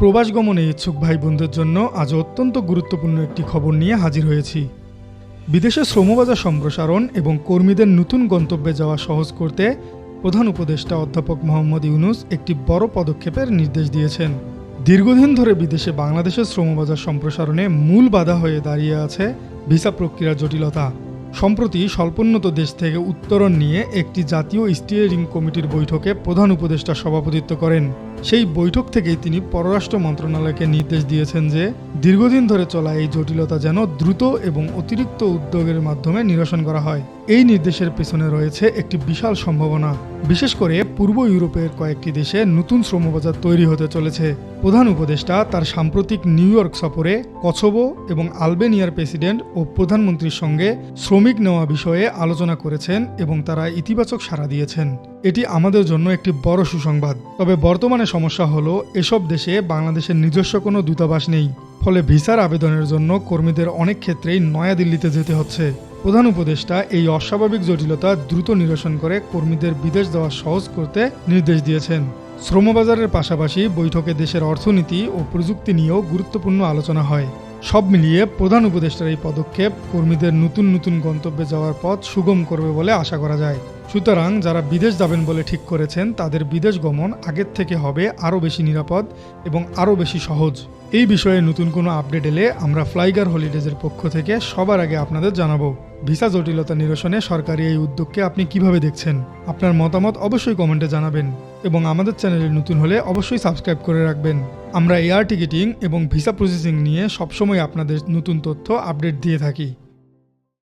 প্রবাস গমনে ইচ্ছুক ভাই বোনদের জন্য আজ অত্যন্ত গুরুত্বপূর্ণ একটি খবর নিয়ে হাজির হয়েছি। বিদেশে শ্রমবাজার সম্প্রসারণ এবং কর্মীদের নতুন গন্তব্যে যাওয়া সহজ করতে প্রধান উপদেষ্টা অধ্যাপক মোহাম্মদ ইউনুস একটি বড় পদক্ষেপের নির্দেশ দিয়েছেন। দীর্ঘদিন ধরে বিদেশে বাংলাদেশের শ্রমবাজার সম্প্রসারণে মূল বাধা হয়ে দাঁড়িয়ে আছে ভিসা প্রক্রিয়ার জটিলতা। সম্প্রতি স্বল্পোন্নত দেশ থেকে উত্তরণ নিয়ে একটি জাতীয় স্টিয়ারিং কমিটির বৈঠকে প্রধান উপদেষ্টা সভাপতিত্ব করেন। সেই বৈঠক থেকেই তিনি পররাষ্ট্র মন্ত্রণালয়কে নির্দেশ দিয়েছেন যে, দীর্ঘদিন ধরে চলা এই জটিলতা যেন দ্রুত এবং অতিরিক্ত উদ্যোগের মাধ্যমে নিরসন করা হয়। এই নির্দেশের পেছনে রয়েছে একটি বিশাল সম্ভাবনা। বিশেষ করে পূর্ব ইউরোপের কয়েকটি দেশে নতুন শ্রমবাজার তৈরি হতে চলেছে। প্রধান উপদেষ্টা তার সাম্প্রতিক নিউ ইয়র্ক সফরে কছবো এবং আলবেনিয়ার প্রেসিডেন্ট ও প্রধানমন্ত্রীর সঙ্গে শ্রমিক নেওয়া বিষয়ে আলোচনা করেছেন এবং তারা ইতিবাচক সাড়া দিয়েছেন। এটি আমাদের জন্য একটি বড় সুসংবাদ। তবে বর্তমানে সমস্যা হলো, এসব দেশে বাংলাদেশের নিজস্ব কোনো দূতাবাস নেই। ফলে ভিসার আবেদনের জন্য কর্মীদের অনেক ক্ষেত্রেই নয়াদিল্লিতে যেতে হচ্ছে। প্রধান উপদেষ্টা এই অস্বাভাবিক জটিলতা দ্রুত নিরসন করে কর্মীদের বিদেশ যাওয়া সহজ করতে নির্দেশ দিয়েছেন। শ্রমবাজারের পাশাপাশি বৈঠকে দেশের অর্থনীতি ও প্রযুক্তি নিয়েও গুরুত্বপূর্ণ আলোচনা হয়। সব মিলিয়ে প্রধান উপদেষ্টার এই পদক্ষেপ কর্মীদের নতুন নতুন গন্তব্যে যাওয়ার পথ সুগম করবে বলে আশা করা যায়। সুতরাং যারা বিদেশ যাবেন বলে ঠিক করেছেন, তাদের বিদেশ গমন আগের থেকে হবে আরও বেশি নিরাপদ এবং আরও বেশি সহজ। এই বিষয়ে নতুন কোনো আপডেট এলে আমরা ফ্লাইগার হলিডেজের পক্ষ থেকে সবার আগে আপনাদের জানাব। ভিসা জটিলতা নিরসনে সরকারি এই উদ্যোগকে আপনি কীভাবে দেখছেন? আপনার মতামত অবশ্যই কমেন্টে জানাবেন এবং আমাদের চ্যানেলে নতুন হলে অবশ্যই সাবস্ক্রাইব করে রাখবেন। আমরা এয়ার টিকিটিং এবং ভিসা প্রসেসিং নিয়ে সবসময় আপনাদের নতুন তথ্য আপডেট দিয়ে থাকি।